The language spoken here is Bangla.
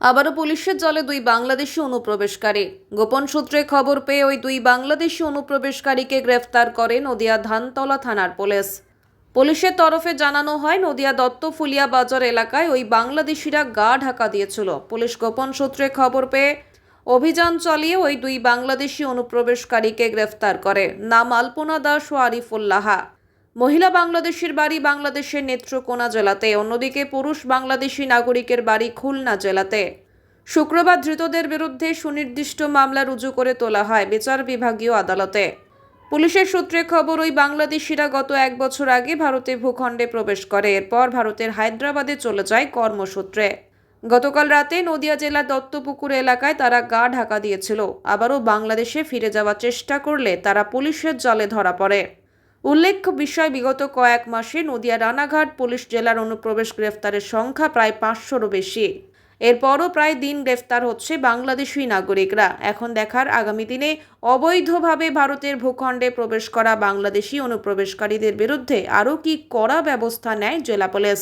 আবারও পুলিশের জলে দুই বাংলাদেশি অনুপ্রবেশকারী। গোপন সূত্রে খবর পেয়ে ওই দুই বাংলাদেশি অনুপ্রবেশকারীকে গ্রেফতার করে নদিয়া ধানতলা থানার পুলিশ। পুলিশের তরফে জানানো হয়, নদিয়া দত্তফুলিয়া বাজার এলাকায় ওই বাংলাদেশিরা গা ঢাকা দিয়েছিল। পুলিশ গোপন সূত্রে খবর পেয়ে অভিযান চালিয়ে ওই দুই বাংলাদেশি অনুপ্রবেশকারীকে গ্রেফতার করে। নাম আলপনা দাস ও আরিফুল্লাহা। মহিলা বাংলাদেশের বাড়ি বাংলাদেশের নেত্রকোনা জেলাতে, অন্যদিকে পুরুষ বাংলাদেশি নাগরিকের বাড়ি খুলনা জেলাতে। শুক্রবার ধৃতদের বিরুদ্ধে সুনির্দিষ্ট মামলা রুজু করে তোলা হয় বিচার বিভাগীয় আদালতে। পুলিশের সূত্রে খবর, ওই বাংলাদেশিরা গত এক বছর আগে ভারতে ভূখণ্ডে প্রবেশ করে, এরপর ভারতের হায়দ্রাবাদে চলে যায় কর্মসূত্রে। গতকাল রাতে নদিয়া জেলার দত্তপুকুর এলাকায় তারা গা ঢাকা দিয়েছিল। আবারও বাংলাদেশে ফিরে যাওয়ার চেষ্টা করলে তারা পুলিশের জলে ধরা পড়ে। উল্লেখ্য বিষয়, বিগত কয়েক মাসে নদিয়া রানাঘাট পুলিশ জেলার অনুপ্রবেশ গ্রেফতারের সংখ্যা প্রায় পাঁচশোরও বেশি। এরপরও প্রায় দিন গ্রেফতার হচ্ছে বাংলাদেশি নাগরিকরা। এখন দেখার আগামী দিনে অবৈধভাবে ভারতের ভূখণ্ডে প্রবেশ করা বাংলাদেশি অনুপ্রবেশকারীদের বিরুদ্ধে আরও কি কড়া ব্যবস্থা নেয় জেলা পুলিশ?